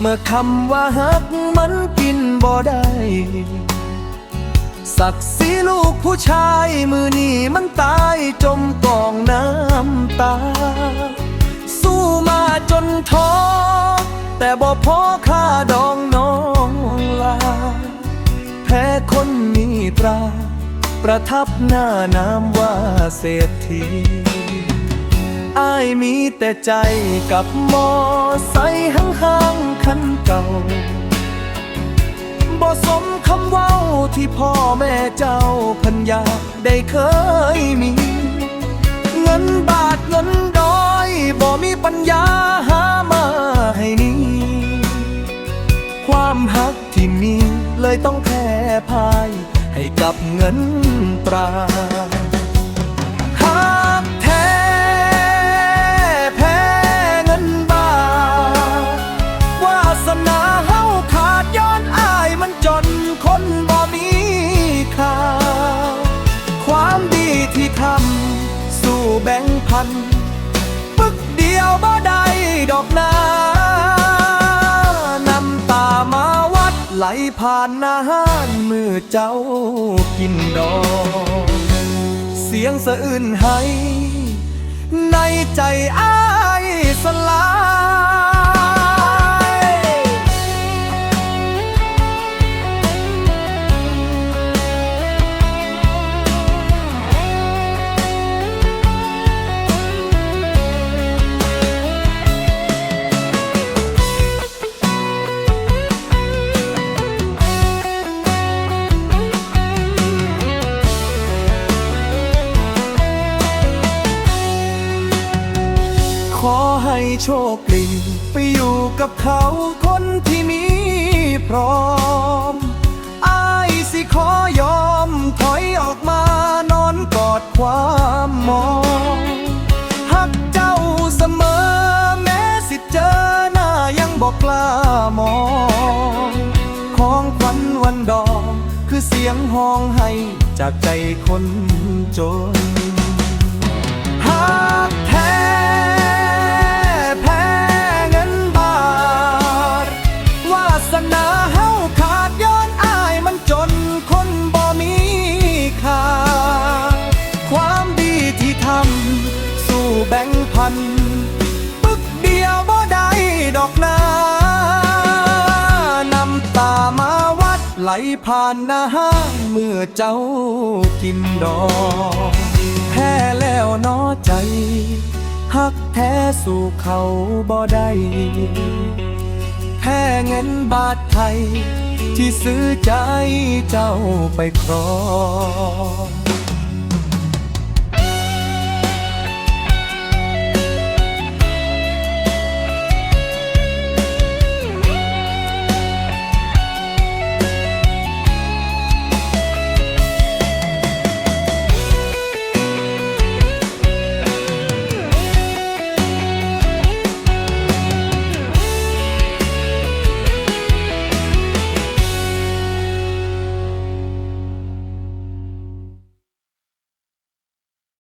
เมื่อคำว่าฮักมันกินบ่ได้ศักดิ์ศรีลูกผู้ชายมือนี่มันตายจมกองน้ำตา สู้มาจนท้อแต่บ่พอค่าดองน้องลา แพ้คนมีตรา ประทับหน้านามว่าเศรษฐี มีแต่ใจกับมอไซค์ห่างๆคันเก่าบ่สมคำเว้าที่พ่อแม่เจ้าพันยาได้เคยมี เงินบาทเงินดอยบ่มีปัญญาหามาให้นี่ความหักที่มีเลยต้องแพ้พ่ายให้กับเงินตรา บ่มีค่า ความดีที่ทำสู้แบ่งพัน ปึกเดียวบ่ได้ดอกนาน้ำตามาวัดไหลผ่านหน้าห้านมือเจ้ากินดอก เสียงสะอื้นให้ ในใจอ้า โชคดีไปอยู่กับเขาคนที่มีพร้อมอายสิขอยอมถอยออกมานอนกอดความมองหักเจ้าเสมอ แม้สิเจอหน้ายังบอกกล้ามอง ของขวัญวันดอกคือเสียงห้องให้จากใจคนจนหาันปึกเดียวบ่ได้ดอกนาน้ำตามาวัดไหลผ่านหน้าห้างเมื่อเจ้ากินดอกแพ้แล้วนอใจหักแท้สู่เขาบ่ได้แพ้เงินบาทไทย ที่ซื้อใจเจ้าไปครอง